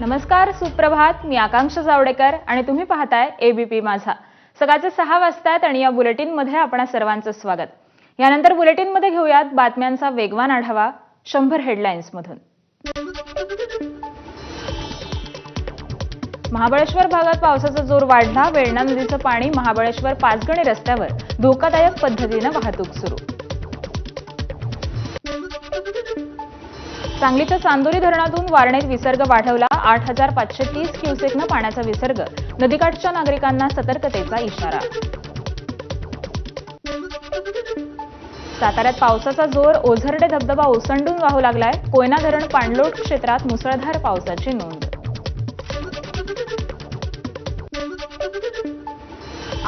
नमस्कार सुप्रभात. मी आकांक्षा जावडेकर आणि तुम्ही पाहताय एबीपी माझा. सकाळचे सहा वाजतायत आणि या बुलेटिनमध्ये आपणा सर्वांचं स्वागत. यानंतर बुलेटिनमध्ये घेऊयात बातम्यांचा वेगवान आढावा शंभर हेडलाईन्समधून. महाबळेश्वर भागात पावसाचा जोर वाढला. वेळणा नदीचं पाणी महाबळेश्वर पाचगणी रस्त्यावर धोकादायक पद्धतीनं वाहतूक सुरू. सांगलीच्या चांदोली धरणातून वारणेत विसर्ग वाढवला. आठ हजार पाचशे तीस क्युसेकनं पाण्याचा विसर्ग. नदीकाठच्या नागरिकांना सतर्कतेचा इशारा. साताऱ्यात पावसाचा जोर ओझरडे धबधबा ओसंडून वाहू लागलाय. कोयना धरण पाणलोट क्षेत्रात मुसळधार पावसाची नोंद.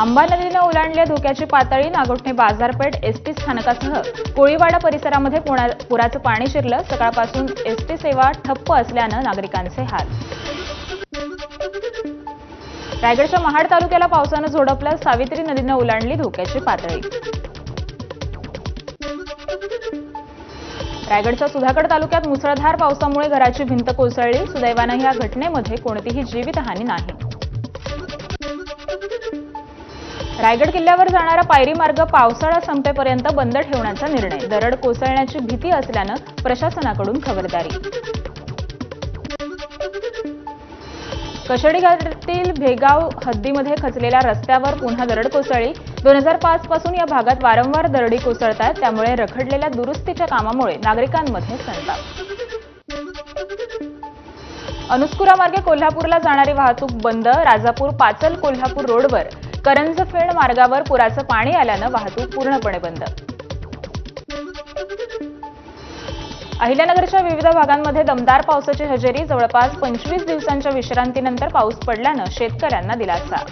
आंबा नदीनं ओलांडली धोक्याची पातळी नागोठणे बाजारपेठ एसटी स्थानकासह कोळीवाडा परिसरामध्ये पुराचं पाणी शिरलं. सकाळपासून एसटी सेवा ठप्प असल्यानं नागरिकांचे हाल. रायगडच्या महाड तालुक्याला पावसानं झोडपलं. सावित्री नदीनं ओलांडली धोक्याची पातळी. रायगडच्या सुधागड तालुक्यात मुसळधार पावसामुळे घराची भिंत कोसळली. सुदैवानं या घटनेमध्ये कोणतीही जीवितहानी नाही. रायगड किल्ल्यावर जाणारा पायरी मार्ग पावसाळा संपेपर्यंत बंद ठेवण्याचा निर्णय. दरड कोसळण्याची भीती असल्यानं प्रशासनाकडून खबरदारी. कशेडी घाटातील भेगाव हद्दीमध्ये खचलेल्या रस्त्यावर पुन्हा दरड कोसळली. दोन हजार पाच पासून या भागात वारंवार दरडी कोसळतात. त्यामुळे रखडलेल्या दुरुस्तीच्या कामामुळे नागरिकांमध्ये संताप. अनुस्कुरामार्गे कोल्हापूरला जाणारी वाहतूक बंद. राजापूर पाचल कोल्हापूर रोडवर. करंजफेड मार्गावर पुराचं पाणी आल्यानं वाहतूक पूर्णपणे बंद. अहिल्यानगरच्या विविध भागांमध्ये दमदार पावसाची हजेरी जवळपास पंचवीस दिवसांच्या विश्रांतीनंतर पाऊस पडल्यानं शेतकऱ्यांना दिलासा.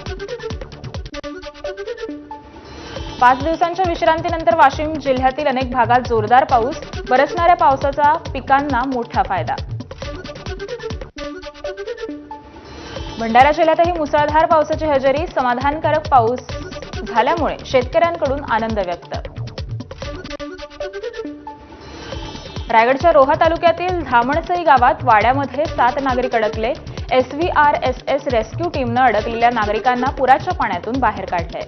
पाच दिवसांच्या विश्रांतीनंतर वाशिम जिल्ह्यातील अनेक भागात जोरदार पाऊस बरसणाऱ्या पावसाचा पिकांना मोठा फायदा. भंडारा जिल्ह्यातही मुसळधार पावसाची हजेरी समाधानकारक पाऊस झाल्यामुळे शेतकऱ्यांकडून आनंद व्यक्त. रायगडच्या रोहा तालुक्यातील धामणसई गावात वाड्यामध्ये सात नागरिक अडकले. एसव्हीआरएसएस रेस्क्यू टीमनं अडकलेल्या नागरिकांना पुराच्या पाण्यातून बाहेर काढले.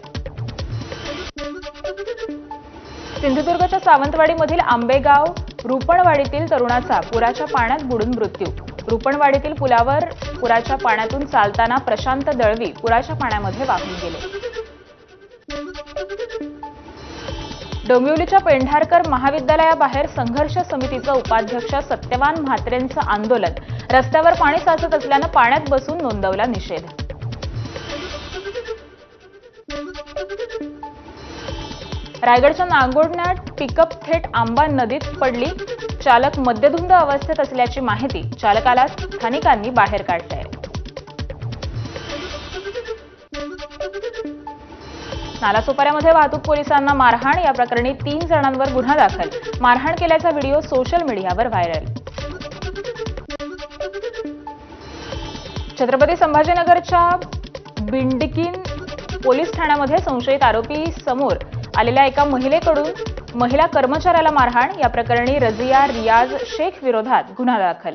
सिंधुदुर्गच्या सावंतवाडीमधील आंबेगाव रुपणवाडीतील तरुणाचा पुराच्या पाण्यात बुडून मृत्यू. रुपणवाडीतील पुलावर पुराच्या पाण्यातून चालताना प्रशांत दळवी पुराच्या पाण्यामध्ये वाहून गेले. डोंबिवलीच्या पेंढारकर महाविद्यालयाबाहेर संघर्ष समितीचा उपाध्यक्ष सत्यवान म्हात्रेंचं आंदोलन. रस्त्यावर पाणी साचत असल्यानं पाण्यात बसून नोंदवला निषेध. रायगडच्या नागोडण्यात पिकअप थेट आंबा नदीत पडली. चालक मद्यधुंद अवस्थेत असल्याची माहिती चालकाला स्थानिकांनी बाहेर काढलंय. नालासोपाऱ्यामध्ये वाहतूक पोलिसांना मारहाण या प्रकरणी तीन जणांवर गुन्हा दाखल. मारहाण केल्याचा व्हिडिओ सोशल मीडियावर व्हायरल. छत्रपती संभाजीनगरच्या बिंडकीन पोलीस ठाण्यामध्ये संशयित आरोपी समोर आलेल्या एका महिलेकडून महिला कर्मचाऱ्याला मारहाण या प्रकरणी रजिया रियाज शेख विरोधात गुन्हा दाखल.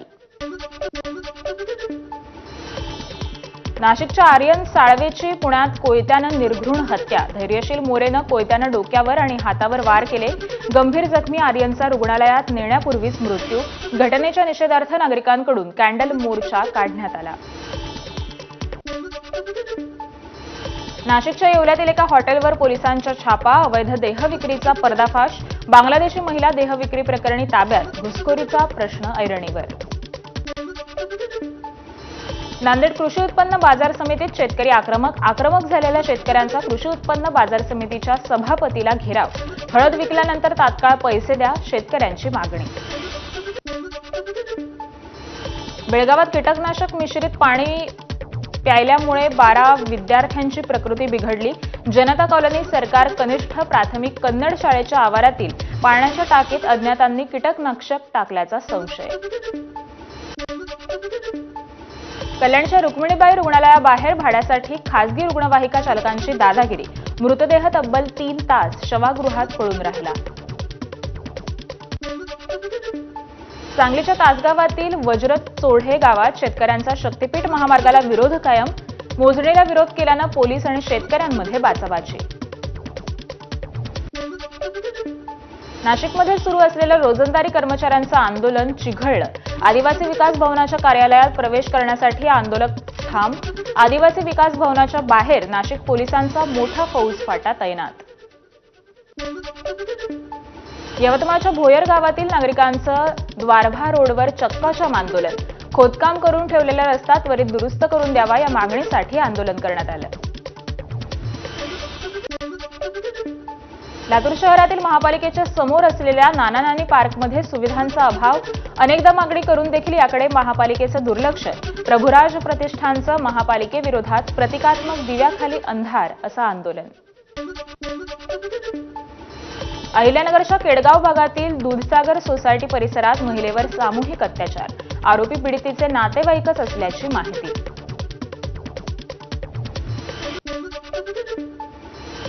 नाशिकच्या आर्यन साळवेची पुण्यात कोयत्यानं निर्घृण हत्या. धैर्यशील मोरेनं कोयत्यानं डोक्यावर आणि हातावर वार केले. गंभीर जखमी आर्यनचा रुग्णालयात नेण्यापूर्वीच मृत्यू. घटनेच्या निषेधार्थ नागरिकांकडून कॅन्डल मोर्चा काढण्यात आला. नाशिकच्या येवल्यातील एका हॉटेलवर पोलिसांच्या छापा अवैध देहविक्रीचा पर्दाफाश बांगलादेशी महिला देहविक्री प्रकरणी ताब्यात घुसखोरीचा प्रश्न ऐरणीवर. नांदेड कृषी उत्पन्न बाजार समितीत शेतकरी आक्रमक आक्रमक झालेल्या शेतकऱ्यांचा कृषी उत्पन्न बाजार समितीच्या सभापतीला घेराव. हळद विकल्यानंतर तात्काळ पैसे द्या शेतकऱ्यांची मागणी. बेळगावात कीटकनाशक मिश्रित पाणी प्यायल्यामुळे बारा विद्यार्थ्यांची प्रकृती बिघडली. जनता कॉलनी सरकार कनिष्ठ प्राथमिक कन्नड शाळेच्या आवारातील पाण्याच्या टाकीत अज्ञातांनी कीटकनाशक टाकल्याचा संशय. कल्याणच्या रुक्मिणीबाई रुग्णालयाबाहेर भाड्यासाठी खासगी रुग्णवाहिका चालकांची दादागिरी. मृतदेह तब्बल तीन तास शवागृहात पळून राहिला. सांगलीच्या तासगावातील वज्रत चोढे गावात शेतकऱ्यांचा शक्तीपीठ महामार्गाला विरोध कायम मोजणीला विरोध केल्यानं पोलीस आणि शेतकऱ्यांमध्ये बाचाबाची. नाशिकमध्ये सुरू असलेलं रोजंदारी कर्मचाऱ्यांचं आंदोलन चिघळलं. आदिवासी विकास भवनाच्या कार्यालयात प्रवेश करण्यासाठी आंदोलक ठाम आदिवासी विकास भवनाच्या बाहेर नाशिक पोलिसांचा मोठा फौजफाटा तैनात. यवतमाळच्या भोयर गावातील नागरिकांचं द्वारभा रोडवर चक्काजाम आंदोलन. खोदकाम करून ठेवलेला रस्ता त्वरित दुरुस्त करून द्यावा या मागणीसाठी आंदोलन करण्यात आलं. लातूर शहरातील महापालिकेच्या समोर असलेल्या नाना नानी पार्कमध्ये सुविधांचा अभाव अनेकदा मागणी करून देखील याकडे महापालिकेचं दुर्लक्ष. प्रभुराज प्रतिष्ठानचं महापालिकेविरोधात प्रतिकात्मक दिव्याखाली अंधार असं आंदोलन. अहिल्यानगरच्या केडगाव भागातील दूधसागर सोसायटी परिसरात महिलेवर सामूहिक अत्याचार. आरोपी पीडितेचे नातेवाईकच असल्याची माहिती.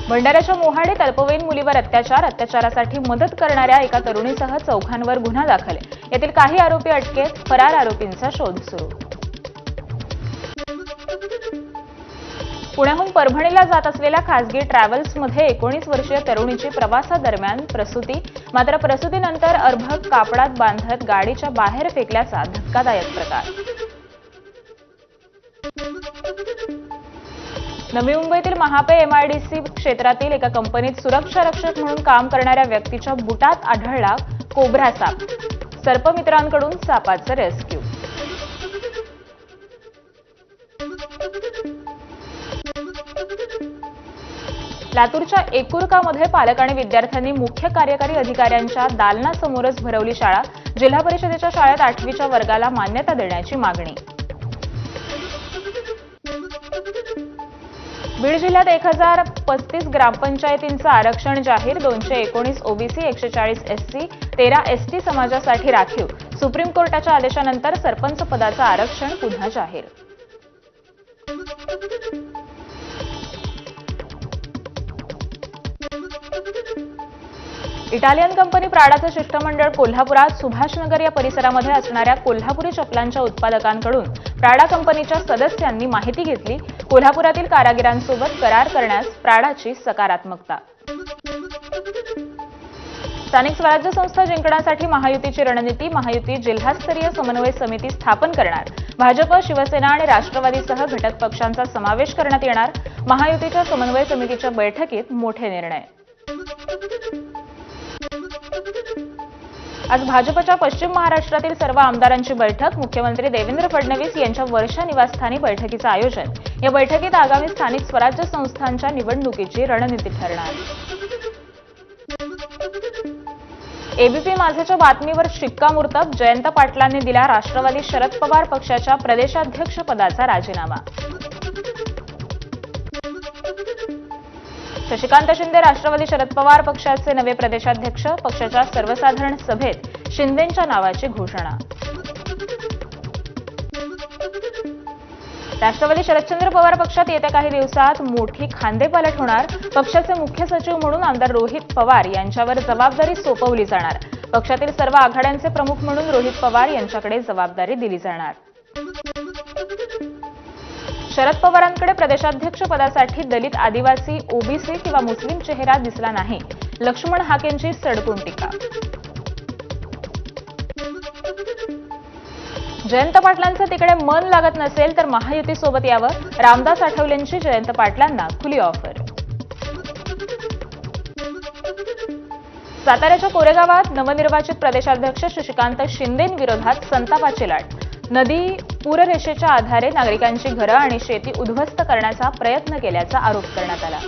भंडाऱ्याच्या मोहाडीत अल्पवयीन मुलीवर अत्याचार अत्याचारासाठी मदत करणाऱ्या एका तरुणीसह चौघांवर गुन्हा दाखल. यातील काही आरोपी अटकेत फरार आरोपींचा शोध सुरू. पुण्याहून परभणीला जात असलेल्या खासगी ट्रॅव्हल्समध्ये एकोणीस वर्षीय तरुणीची प्रवासादरम्यान प्रसूती मात्र प्रसूतीनंतर अर्भक कापडात बांधत गाडीच्या बाहेर फेकल्याचा धक्कादायक प्रकार. नवी मुंबईतील महापे एमआयडीसी क्षेत्रातील एका कंपनीत सुरक्षा रक्षक म्हणून काम करणाऱ्या व्यक्तीच्या बुटात आढळला कोब्रा साप. सर्पमित्रांकडून सापाचं रेस्क्यू. लातूरच्या एकुरकामध्ये पालक आणि विद्यार्थ्यांनी मुख्य कार्यकारी अधिकाऱ्यांच्या दालनासमोरच भरवली शाळा. जिल्हा परिषदेच्या शाळेत आठवीच्या वर्गाला मान्यता देण्याची मागणी. बीड जिल्ह्यात एक हजार पस्तीस ग्रामपंचायतींचं आरक्षण जाहीर. दोनशे एकोणीस ओबीसी एकशे चाळीस एससी तेरा एसटी समाजासाठी राखीव. सुप्रीम कोर्टाच्या आदेशानंतर सरपंच पदाचं आरक्षण पुन्हा जाहीर. इटालियन कंपनी प्राडाचं शिष्टमंडळ कोल्हापुरात सुभाषनगर या परिसरामध्ये असणाऱ्या कोल्हापुरी चपलांच्या उत्पादकांकडून प्राडा कंपनीच्या सदस्यांनी माहिती घेतली. कोल्हापुरातील कारागिरांसोबत करार करण्यास प्राडाची सकारात्मकता. स्थानिक स्वराज्य संस्था जिंकण्यासाठी महायुतीची रणनीती महायुती जिल्हास्तरीय समन्वय समिती स्थापन करणार. भाजप शिवसेना आणि राष्ट्रवादीसह घटक पक्षांचा समावेश करण्यात येणार. महायुतीच्या समन्वय समितीच्या बैठकीत मोठे निर्णय आज भाजपच्या पश्चिम महाराष्ट्रातील सर्व आमदारांची बैठक. मुख्यमंत्री देवेंद्र फडणवीस यांच्या वर्षा निवासस्थानी बैठकीचं आयोजन. या बैठकीत आगामी स्थानिक स्वराज्य संस्थांच्या निवडणुकीची रणनीती ठरणार. एबीपी माझाच्या बातमीवर शिक्कामोर्तब. जयंत पाटलांनी दिला राष्ट्रवादी शरद पवार पक्षाच्या प्रदेशाध्यक्षपदाचा राजीनामा. शशिकांत शिंदे राष्ट्रवादी शरद पवार पक्षाचे नवे प्रदेशाध्यक्ष पक्षाच्या सर्वसाधारण सभेत शिंदेंच्या नावाची घोषणा. राष्ट्रवादी शरदचंद्र पवार पक्षात येत्या काही दिवसात मोठी खांदेपालट होणार. पक्षाचे मुख्य सचिव म्हणून आमदार रोहित पवार यांच्यावर जबाबदारी सोपवली जाणार. पक्षातील सर्व आघाड्यांचे प्रमुख म्हणून रोहित पवार यांच्याकडे जबाबदारी दिली जाणार. शरद पवारांकडे प्रदेशाध्यक्ष पदासाठी दलित आदिवासी ओबीसी किंवा मुस्लिम चेहरा दिसला नाही. लक्ष्मण हाकेंची सडकून टीका. जयंत पाटलांचं तिकडे मन लागत नसेल तर महायुतीसोबत यावं. रामदास आठवलेंची जयंत पाटलांना खुली ऑफर. साताऱ्याच्या कोरेगावात नवनिर्वाचित प्रदेशाध्यक्ष शशिकांत शिंदेविरोधात संतापाची लाट. नदी पूररेषेच्या आधारे नागरिकांची घरं आणि शेती उद्ध्वस्त करण्याचा प्रयत्न केल्याचा आरोप करण्यात आला.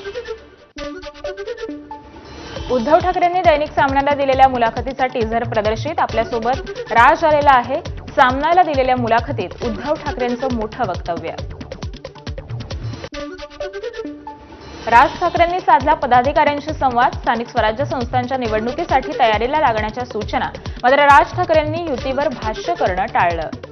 उद्धव ठाकरेंनी दैनिक सामन्याला दिलेल्या मुलाखतीचा टीझर प्रदर्शित आपल्यासोबत राज आलेला आहे. सामनाला दिलेल्या मुलाखतीत उद्धव ठाकरेंचं मोठं वक्तव्य. राज ठाकरेंनी साधला पदाधिकाऱ्यांशी संवाद स्थानिक स्वराज्य संस्थांच्या निवडणुकीसाठी तयारीला लागण्याच्या सूचना मात्र राज ठाकरेंनी युतीवर भाष्य करणं टाळलं.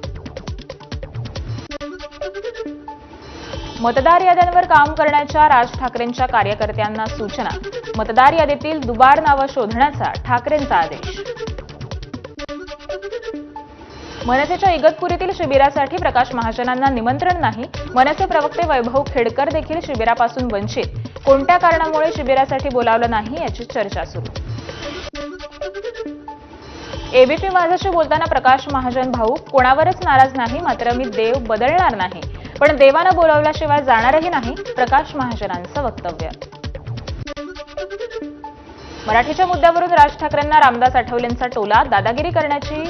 मतदार याद्यांवर काम करण्याच्या राज ठाकरेंच्या कार्यकर्त्यांना सूचना. मतदार यादीतील दुबार नावं शोधण्याचा ठाकरेंचा आदेश. मनसेच्या इगतपुरीतील शिबिरासाठी प्रकाश महाजनांना निमंत्रण नाही. मनसे प्रवक्ते वैभव खेडकर देखील शिबिरापासून वंचित. कोणत्या कारणामुळे शिबिरासाठी बोलावलं नाही याची चर्चा सुरू. एबीपी माझाशी बोलताना प्रकाश महाजन भाऊ कोणावरच नाराज नाही मात्र मी देव बदलणार नाही. पण देवानं बोलावल्याशिवाय जाणारही नाही प्रकाश महाजनांचं वक्तव्य. मराठीच्या मुद्द्यावरून राज ठाकरेंना रामदास आठवलेंचा टोला दादागिरी करण्याची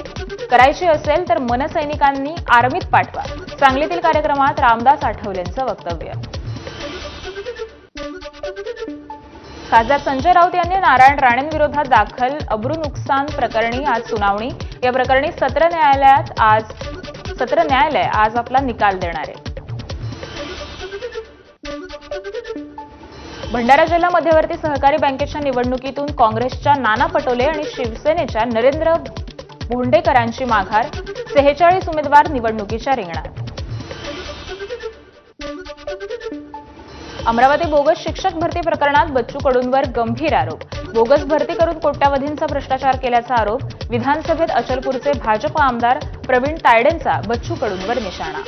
करायची असेल तर मनसैनिकांनी आर्मीत पाठवा. सांगलीतील कार्यक्रमात रामदास आठवलेंचं वक्तव्य. खासदार संजय राऊत यांनी नारायण राणेंविरोधात दाखल अब्रू नुकसान प्रकरणी आज सुनावणी. या प्रकरणी सत्र न्यायालयात आज सत्र न्यायालय आज आपला निकाल देणार आहे. भंडारा जिल्हा मध्यवर्ती सहकारी बँकेच्या निवडणुकीतून काँग्रेसच्या नाना पटोले आणि शिवसेनेच्या नरेंद्र भोंडेकरांची माघार सेहेचाळीस उमेदवार निवडणुकीच्या रिंगणात. अमरावती बोगस शिक्षक भरती प्रकरणात बच्चू कडूंवर गंभीर आरोप. बोगस भरती करून कोट्यावधींचा भ्रष्टाचार केल्याचा आरोप. विधानसभेत अचलपूरचे भाजप आमदार प्रवीण तायडेंचा बच्चू कडूंवर निशाणा.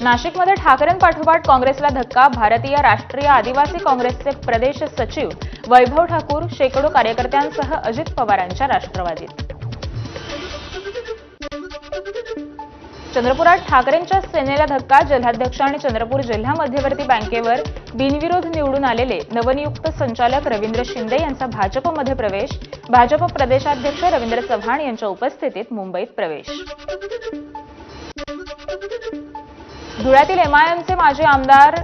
नाशिकमध्ये ठाकरेंपाठोपाठ काँग्रेसला धक्का भारतीय राष्ट्रीय आदिवासी काँग्रेसचे प्रदेश सचिव वैभव ठाकूर शेकडो कार्यकर्त्यांसह अजित पवारांच्या राष्ट्रवादीत. चंद्रपुरात ठाकरेंच्या सेनेला धक्का जिल्हाध्यक्ष आणि चंद्रपूर जिल्हा मध्यवर्ती बँकेवर बिनविरोध निवडून आलेले नवनियुक्त संचालक रवींद्र शिंदे यांचा भाजपमध्ये प्रवेश भाजप प्रदेशाध्यक्ष रवींद्र चव्हाण यांच्या उपस्थितीत मुंबईत प्रवेश. धुळ्यातील एमआयएमचे माजी आमदार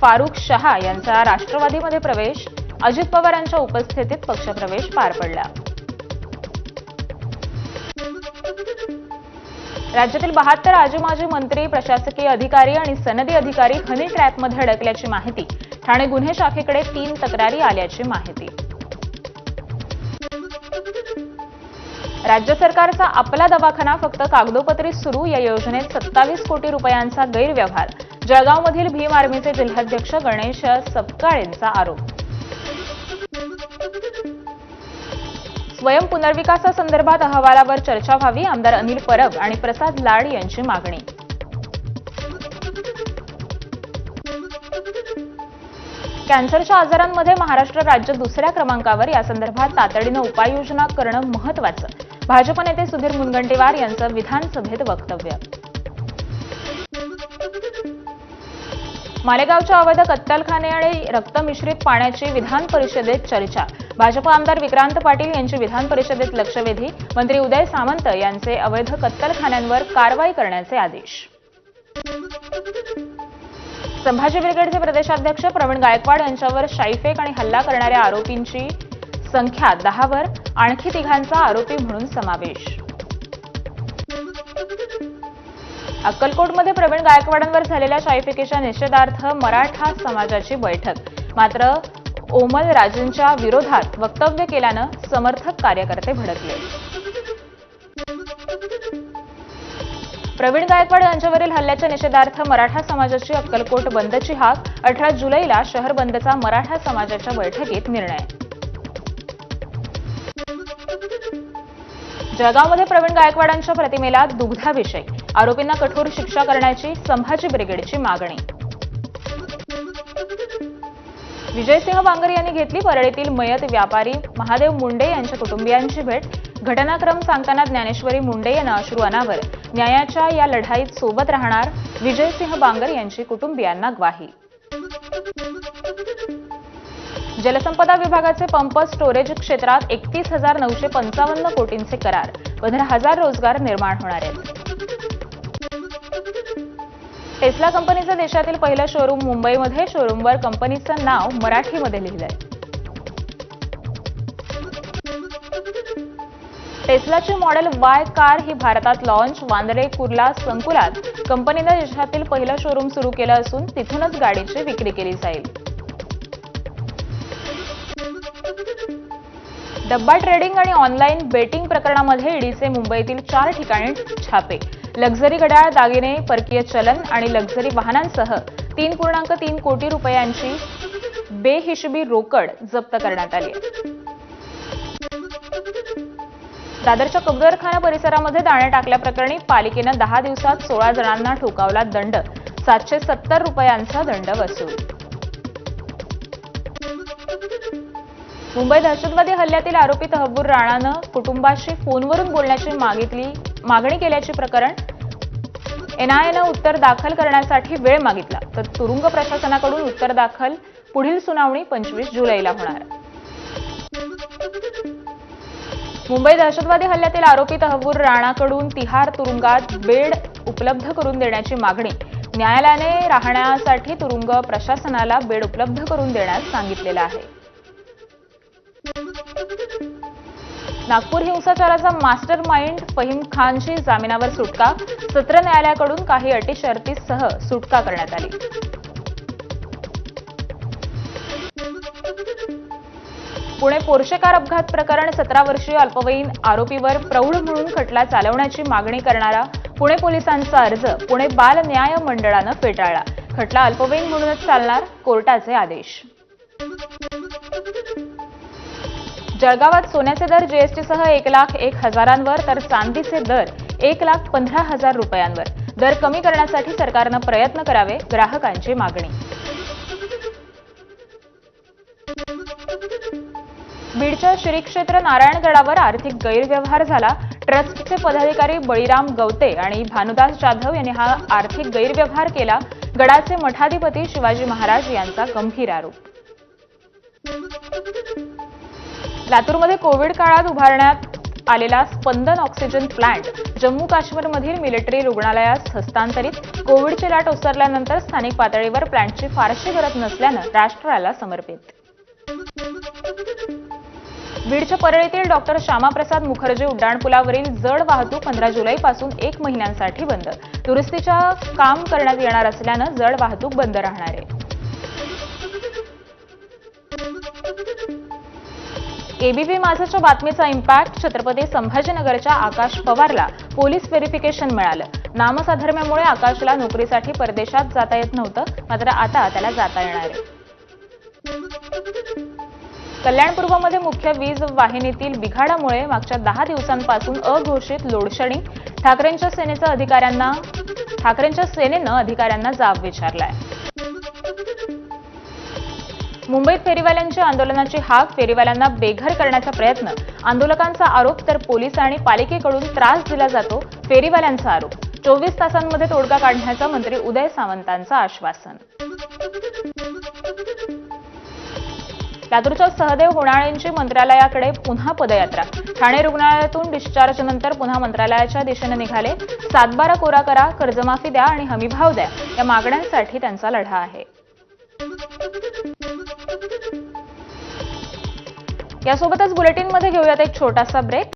फारुख शहा यांचा राष्ट्रवादीमध्ये प्रवेश अजित पवार यांच्या उपस्थितीत पक्षप्रवेश पार पडला. राज्यातील बहात्तर आजी माजी मंत्री प्रशासकीय अधिकारी आणि सनदी अधिकारी हनी ट्रॅपमध्ये अडकल्याची माहिती ठाणे गुन्हे शाखेकडे तीन तक्रारी आल्याची माहिती. राज्य सरकारचा आपला दवाखाना फक्त कागदोपत्री सुरू. या योजनेत सत्तावीस कोटी रुपयांचा गैरव्यवहार. जळगावमधील भीम आर्मीचे जिल्हाध्यक्ष गणेश सपकाळेंचा आरोप. स्वयं पुनर्विकासासंदर्भात अहवालावर चर्चा व्हावी आमदार अनिल परब आणि प्रसाद लाड यांची मागणी. कॅन्सरच्या आजारांमध्ये महाराष्ट्र राज्य दुसऱ्या क्रमांकावर यासंदर्भात तातडीनं उपाययोजना करणं महत्वाचं भाजप नेते सुधीर मुनगंटीवार यांचं विधानसभेत वक्तव्य. मालेगावच्या अवैध कत्तलखाने आणि रक्तमिश्रित पाण्याची विधान परिषदेत चर्चा. भाजप आमदार विक्रांत पाटील यांची विधान परिषदेत लक्षवेधी. मंत्री उदय सामंत यांचे अवैध कत्तलखान्यांवर कारवाई करण्याचे आदेश. संभाजी ब्रिगेडचे प्रदेशाध्यक्ष प्रवीण गायकवाड यांच्यावर शाईफेक आणि हल्ला करणाऱ्या आरोपींची संख्या दहावर. आणखी तिघांचा आरोपी म्हणून समावेश. अक्कलकोटमध्ये प्रवीण गायकवाडांवर झालेल्या शाईफिकेच्या निषेधार्थ मराठा समाजाची बैठक. मात्र ओमल राजेंच्या विरोधात वक्तव्य केल्यानं समर्थक कार्यकर्ते भडकले. प्रवीण गायकवाड यांच्यावरील हल्ल्याच्या निषेधार्थ मराठा समाजाची अक्कलकोट बंदची हाक अठरा जुलैला शहर बंदचा मराठा समाजाच्या बैठकीत निर्णय. जळगावमध्ये प्रवीण गायकवाडांच्या प्रतिमेला दुग्धाभिषेक. आरोपींना कठोर शिक्षा करण्याची संभाजी ब्रिगेडची मागणी. विजयसिंह बांगर यांनी घेतली परळीतील मयत व्यापारी महादेव मुंडे यांच्या कुटुंबियांची भेट. घटनाक्रम सांगताना ज्ञानेश्वरी मुंडे यांना अश्रू अनावर. न्यायाच्या या लढाईत सोबत राहणार विजयसिंह बांगर यांची कुटुंबियांना ग्वाही. जलसंपदा विभागाचे पंप स्टोरेज क्षेत्रात एकतीस हजार नऊशे पंचावन्न कोटींचे करार. पंधरा हजार रोजगार निर्माण होणार आहेत. टेस्ला कंपनीचं देशातील पहिलं शोरूम मुंबईमध्ये शोरूमवर कंपनीचं नाव मराठीमध्ये लिहिलंय. टेस्लाची मॉडेल वाय कार ही भारतात लॉन्च वांद्रे कुर्ला संकुलात. कंपनीनं देशातील पहिलं शोरूम सुरू केलं असून तिथूनच गाडीची विक्री केली जाईल. डब्बा ट्रेडिंग आणि ऑनलाईन बेटिंग प्रकरणामध्ये ईडीचे मुंबईतील चार ठिकाणी छापे. लक्झरी घड्याळ दागिने परकीय चलन आणि लक्झरी वाहनांसह तीन पूर्णांक तीन कोटी रुपयांची बेहिशबी रोकड जप्त करण्यात आली. दादरच्या कबूतरखाना परिसरामध्ये दाणे टाकल्याप्रकरणी पालिकेनं दहा दिवसात सोळा जणांना ठोकावला दंड. सातशे सत्तर रुपयांचा दंड वसूल. मुंबई दहशतवादी हल्ल्यातील आरोपी तहबूर राणानं कुटुंबाशी फोनवरून बोलण्याची मागितली मागणी केल्याचे प्रकरण एनआयएनं उत्तर दाखल करण्यासाठी वेळ मागितला. तर तुरुंग प्रशासनाकडून उत्तर दाखल. पुढील सुनावणी पंचवीस जुलैला होणार. मुंबई दहशतवादी हल्ल्यातील आरोपी तहबूर राणाकडून तिहार तुरुंगात बेड उपलब्ध करून देण्याची मागणी. न्यायालयाने राहण्यासाठी तुरुंग प्रशासनाला बेड उपलब्ध करून देण्यास सांगितलेलं आहे. नागपूर हिंसाचाराचा मास्टर माइंड फहीम खानची जामिनावर सुटका सत्र न्यायालयाकडून काही अटी शर्तीसह सुटका करण्यात आली. पुणे पोर्शेकार अपघात प्रकरण सतरा वर्षीय अल्पवयीन आरोपीवर प्रौढ म्हणून खटला चालवण्याची मागणी करणारा पुणे पोलिसांचा अर्ज पुणे बाल न्याय मंडळानं फेटाळला. खटला अल्पवयीन म्हणूनच चालणार कोर्टाचे आदेश. जळगावात सोन्याचे दर जीएसटीसह एक लाख एक हजारांवर तर चांदीचे दर एक लाख पंधरा हजार रुपयांवर. दर कमी करण्यासाठी सरकारनं प्रयत्न करावे ग्राहकांची मागणी. बीडच्या श्री क्षेत्र नारायणगडावर आर्थिक गैरव्यवहार झाला. ट्रस्टचे पदाधिकारी बळीराम गवते आणि भानुदास जाधव यांनी हा आर्थिक गैरव्यवहार केला. गडाचे मठाधिपती शिवाजी महाराज यांचा गंभीर आरोप. लातूरमध्ये कोविड काळात उभारण्यात आलेला स्पंदन ऑक्सिजन प्लांट जम्मू काश्मीरमधील मिलिटरी रुग्णालयास हस्तांतरित. कोविडची लाट ओसरल्यानंतर स्थानिक पातळीवर प्लांटची फारशी गरज नसल्यानं राष्ट्राला समर्पित. बीडच्या परळीतील डॉक्टर श्यामाप्रसाद मुखर्जी उड्डाणपुलावरील जड वाहतूक पंधरा जुलैपासून एक महिन्यांसाठी बंद. दुरुस्तीच्या काम करण्यात येणार असल्यानं जड वाहतूक बंद राहणार आहे. एबीपी माझाच्या बातमीचा इम्पॅक्ट छत्रपती संभाजीनगरच्या आकाश पवारला पोलीस व्हेरिफिकेशन मिळालं. नामसाधर्म्यामुळे आकाशला नोकरीसाठी परदेशात जाता येत नव्हतं मात्र आता त्याला जाता येणार आहे. कल्याणपूर्वमध्ये मुख्य वीज वाहिनीतील बिघाडामुळे मागच्या दहा दिवसांपासून अघोषित लोडशेडिंग ठाकरेंच्या सेनेचा अधिकाऱ्यांना ठाकरेंच्या सेनेनं अधिकाऱ्यांना जाब विचारलाय. मुंबईत फेरीवाल्यांच्या आंदोलनाची हाक फेरीवाल्यांना बेघर करण्याचा प्रयत्न. आंदोलकांचा आरोप तर पोलीस आणि पालिकेकडून त्रास दिला जातो फेरीवाल्यांचा आरोप. चोवीस तासांमध्ये तोडगा काढण्याचं मंत्री उदय सावंतांचं आश्वासन. लातूरच्या सहदेव होणाळेंची मंत्रालयाकडे पुन्हा पदयात्रा. ठाणे रुग्णालयातून डिस्चार्जनंतर पुन्हा मंत्रालयाच्या दिशेने निघाले. सातबारा कोरा करा कर्जमाफी द्या आणि हमीभाव द्या. या मागण्यांसाठी त्यांचा लढा आहे. यासोबतच बुलेटिनमध्ये घेऊयात एक छोटासा ब्रेक